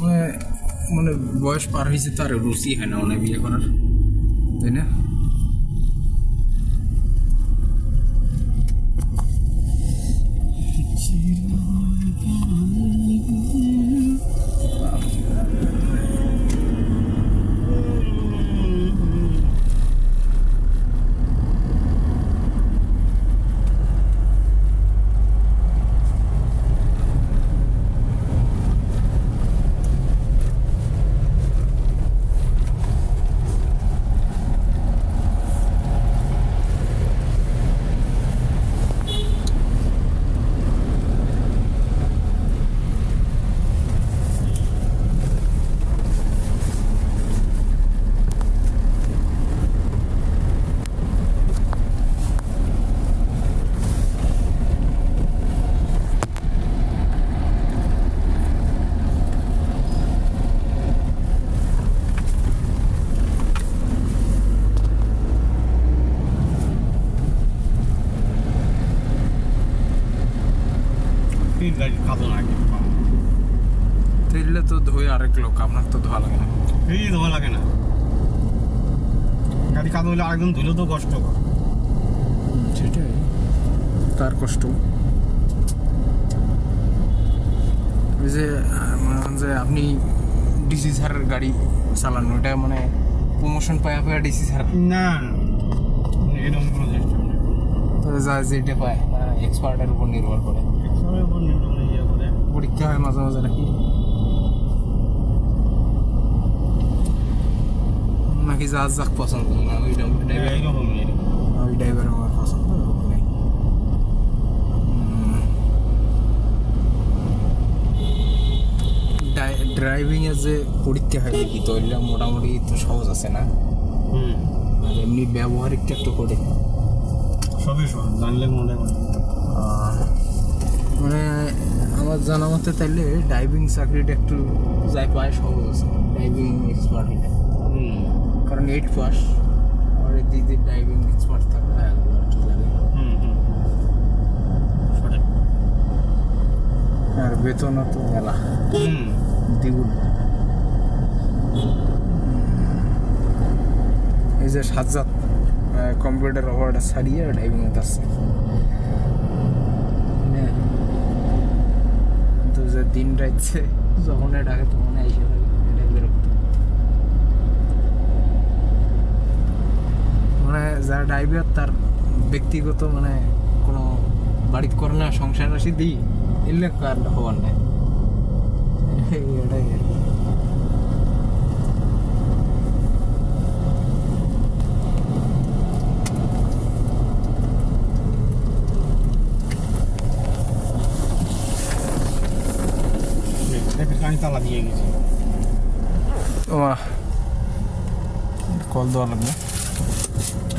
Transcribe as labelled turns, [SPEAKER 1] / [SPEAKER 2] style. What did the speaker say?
[SPEAKER 1] মানে মানে বয়স পার হয়েছে তো আর রুচি হয় না মানে বিয়ে করার, তাই না?
[SPEAKER 2] খাব না
[SPEAKER 1] তাইলে তো ধুয়ে আরেক লোক আপনার তো ধোয়া লাগে না।
[SPEAKER 2] এই ধোয়া লাগে না। গাড়ি কাদা হলে আরেকজন ধুলে তো কষ্ট।
[SPEAKER 1] সেটাই। তার কষ্ট। ওই যে মনে যে আপনি ডিসি স্যারের গাড়ি চালানো এটা মানে প্রমোশন পায়া পায়া ডিসি স্যার।
[SPEAKER 2] না এরকম কোনো সিস্টেম নেই
[SPEAKER 1] তো যা যেটা পায় এক্সপার্টের উপর নির্ভর করে।
[SPEAKER 2] সবাই উপর নির্ভর করে ইয়ে করে
[SPEAKER 1] পরীক্ষা হয় মাঝে মাঝে নাকি? নাকি যা যাক পছন্দ না ওই ড্রাইভার
[SPEAKER 2] এইরকম এইরকম
[SPEAKER 1] ওই ড্রাইভার আমার পছন্দ ওখানে ড্রাইভিং এর যে পরীক্ষা হয় দেখি তো মোটামুটি তো সহজ আছে না?
[SPEAKER 2] হুম।
[SPEAKER 1] আর এমনি ব্যবহারিকটা একটু করে
[SPEAKER 2] সবই সহজ জানলে মনে হয়
[SPEAKER 1] মানে আমার জানা মতে তাইলে ডাইভিং চাকরিটা একটু যাই পায় সহজ। আছে ড্রাইভিং এক্সপার্ট এটা কারণ এইট পাস আর দিদি ডাইভিং এক্সপার্ট লাগে।
[SPEAKER 2] হুম হুম
[SPEAKER 1] আর বেতনও তো মেলা। দ্বিগুণ। এই যে সাজ্জাদ কম্পিউটার ওভারটা ছাড়িয়ে ড্রাইভিং এ আসছে হ্যাঁ। কিন্তু যে দিন রাইছে। যখন ডাকে তখন এসে থাকে এটা বিরক্ত। মানে যারা ড্রাইভার তার ব্যক্তিগত মানে কোনো বাড়ির করে না, সংসার রাশি দিই, এলে কার হওয়ার নাই। এটাই আর কি।
[SPEAKER 2] কানি তালা দিয়ে গেছে।
[SPEAKER 1] ও কল দেওয়া লাগবে।